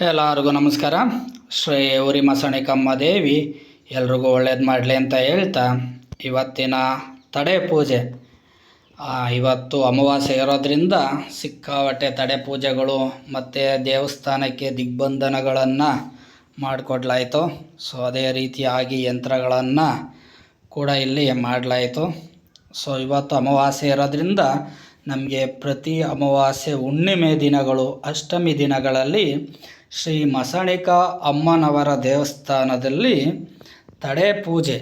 ಎಲ್ಲರಿಗೂ ನಮಸ್ಕಾರ. ಶ್ರೀ ಉರಿ ಮಸಣಿಕಮ್ಮ ದೇವಿ, ಎಲ್ರಿಗೂ ಒಳ್ಳೇದು ಮಾಡಲಿ ಅಂತ ಹೇಳ್ತಾ ಇವತ್ತಿನ ತಡೆ ಪೂಜೆ. ಇವತ್ತು ಅಮಾವಾಸ್ಯೆ ಇರೋದ್ರಿಂದ ಸಿಕ್ಕಾಪಟ್ಟೆ ತಡೆ ಪೂಜೆಗಳು ಮತ್ತು ದೇವಸ್ಥಾನಕ್ಕೆ ದಿಗ್ಬಂಧನಗಳನ್ನು ಮಾಡಿಕೊಡ್ಲಾಯಿತು. ಸೊ, ಅದೇ ರೀತಿಯಾಗಿ ಯಂತ್ರಗಳನ್ನು ಕೂಡ ಇಲ್ಲಿ ಮಾಡಲಾಯಿತು. ಸೊ, ಇವತ್ತು ಅಮಾವಾಸ್ಯೆ ಇರೋದ್ರಿಂದ ನಮಗೆ ಪ್ರತಿ ಅಮಾವಾಸ್ಯೆ ಹುಣ್ಣಿಮೆ ದಿನಗಳು, ಅಷ್ಟಮಿ ದಿನಗಳಲ್ಲಿ ಶ್ರೀ ಮಸಣಿಕ ಅಮ್ಮನವರ ದೇವಸ್ಥಾನದಲ್ಲಿ ತಡೆ ಪೂಜೆ.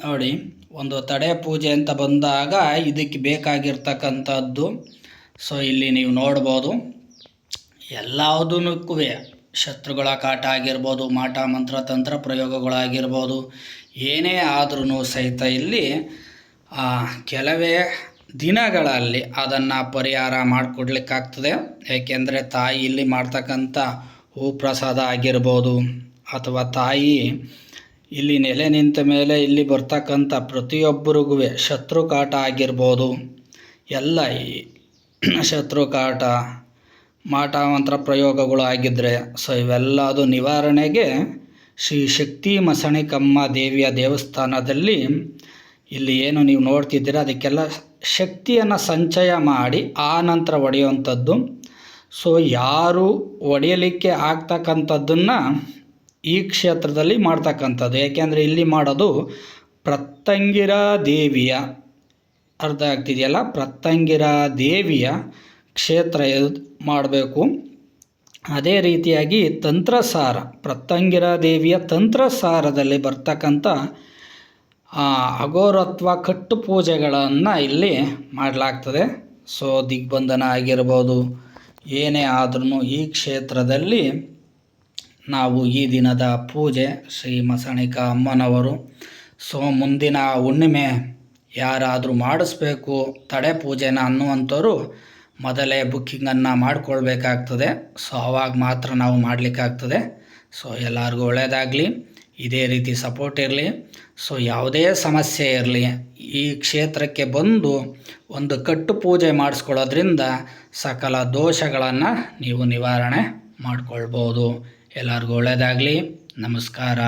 ನೋಡಿ, ಒಂದು ತಡೆ ಪೂಜೆ ಅಂತ ಬಂದಾಗ ಇದಕ್ಕೆ ಬೇಕಾಗಿರ್ತಕ್ಕಂಥದ್ದು. ಸೊ, ಇಲ್ಲಿ ನೀವು ನೋಡ್ಬೋದು ಎಲ್ಲದನ್ನಕ್ಕೂ ಶತ್ರುಗಳ ಕಾಟ ಆಗಿರ್ಬೋದು, ಮಾಟ, ಮಂತ್ರ, ತಂತ್ರ ಪ್ರಯೋಗಗಳಾಗಿರ್ಬೋದು, ಏನೇ ಆದ್ರೂ ಸಹಿತ ಇಲ್ಲಿ ಕೆಲವೇ ದಿನಗಳಲ್ಲಿ ಅದನ್ನು ಪರಿಹಾರ ಮಾಡಿಕೊಡ್ಲಿಕ್ಕಾಗ್ತದೆ. ಏಕೆಂದರೆ ತಾಯಿ ಇಲ್ಲಿ ಮಾಡ್ತಕ್ಕಂಥ ಹೂ ಪ್ರಸಾದ ಆಗಿರ್ಬೋದು ಅಥವಾ ತಾಯಿ, ಇಲ್ಲಿ ನೆಲೆ ನಿಂತ ಮೇಲೆ ಇಲ್ಲಿ ಬರ್ತಕ್ಕಂಥ ಪ್ರತಿಯೊಬ್ಬರಿಗೂ ಶತ್ರು ಕಾಟ ಆಗಿರ್ಬೋದು. ಎಲ್ಲ ಶತ್ರು ಕಾಟ ಮಾಟ ಮಂತ್ರ ಪ್ರಯೋಗಗಳು ಆಗಿದ್ದರೆ ಸೊ ಇವೆಲ್ಲ ಅದು ನಿವಾರಣೆಗೆ ಶ್ರೀ ಶಕ್ತಿ ಮಸಣಿಕಮ್ಮ ದೇವಿಯ ದೇವಸ್ಥಾನದಲ್ಲಿ ಇಲ್ಲಿ ಏನು ನೀವು ನೋಡ್ತಿದ್ದೀರ, ಅದಕ್ಕೆಲ್ಲ ಶಕ್ತಿಯನ್ನು ಸಂಚಯ ಮಾಡಿ ಆ ನಂತರ ಒಡೆಯುವಂಥದ್ದು ಸೊ ಯಾರು ಒಡೆಯಲಿಕ್ಕೆ ಆಗ್ತಕ್ಕಂಥದ್ದನ್ನು ಈ ಕ್ಷೇತ್ರದಲ್ಲಿ ಮಾಡ್ತಕ್ಕಂಥದ್ದು. ಏಕೆಂದರೆ ಇಲ್ಲಿ ಮಾಡೋದು ಪ್ರತ್ತಂಗಿರ ದೇವಿಯ, ಅರ್ಥ ಆಗ್ತಿದೆಯಲ್ಲ? ಪ್ರತ್ತಂಗಿರ ದೇವಿಯ ಕ್ಷೇತ್ರ ಮಾಡಬೇಕು. ಅದೇ ರೀತಿಯಾಗಿ ತಂತ್ರಸಾರ, ಪ್ರತ್ತಂಗಿರ ದೇವಿಯ ತಂತ್ರಸಾರದಲ್ಲಿ ಬರ್ತಕ್ಕಂಥ ಅಗೋರತ್ವ ಕಟ್ಟು ಪೂಜೆಗಳನ್ನು ಇಲ್ಲಿ ಮಾಡಲಾಗ್ತದೆ. ಸೊ ದಿಗ್ಬಂಧನ ಆಗಿರ್ಬೋದು ಏನೇ ಆದ್ರೂ ಈ ಕ್ಷೇತ್ರದಲ್ಲಿ ನಾವು ಈ ದಿನದ ಪೂಜೆ ಶ್ರೀ ಮಸಣಿಕ ಅಮ್ಮನವರು. ಸೊ, ಮುಂದಿನ ಹುಣ್ಣಿಮೆ ಯಾರಾದರೂ ಮಾಡಿಸ್ಬೇಕು, ತಡೆ ಪೂಜೆನ ಅನ್ನುವಂಥವ್ರು ಮೊದಲೇ ಬುಕ್ಕಿಂಗನ್ನು ಮಾಡಿಕೊಳ್ಬೇಕಾಗ್ತದೆ. ಸೊ, ಅವಾಗ ಮಾತ್ರ ನಾವು ಮಾಡಲಿಕ್ಕಾಗ್ತದೆ. ಸೊ, ಎಲ್ಲರಿಗೂ ಒಳ್ಳೆಯದಾಗಲಿ ಇದೇ ರೀತಿ ಸಪೋರ್ಟ್ ಇರಲಿ. ಸೊ ಯಾವುದೇ ಸಮಸ್ಯೆ ಇರಲಿ, ಈ ಕ್ಷೇತ್ರಕ್ಕೆ ಬಂದು ಒಂದು ಕಟ್ಟು ಪೂಜೆ ಮಾಡಿಸ್ಕೊಳ್ಳೋದ್ರಿಂದ ಸಕಲ ದೋಷಗಳನ್ನು ನೀವು ನಿವಾರಣೆ ಮಾಡಿಕೊಳ್ಬೋದು. ಎಲ್ಲರಿಗೂ ಒಳ್ಳೆಯದಾಗಲಿ ನಮಸ್ಕಾರ.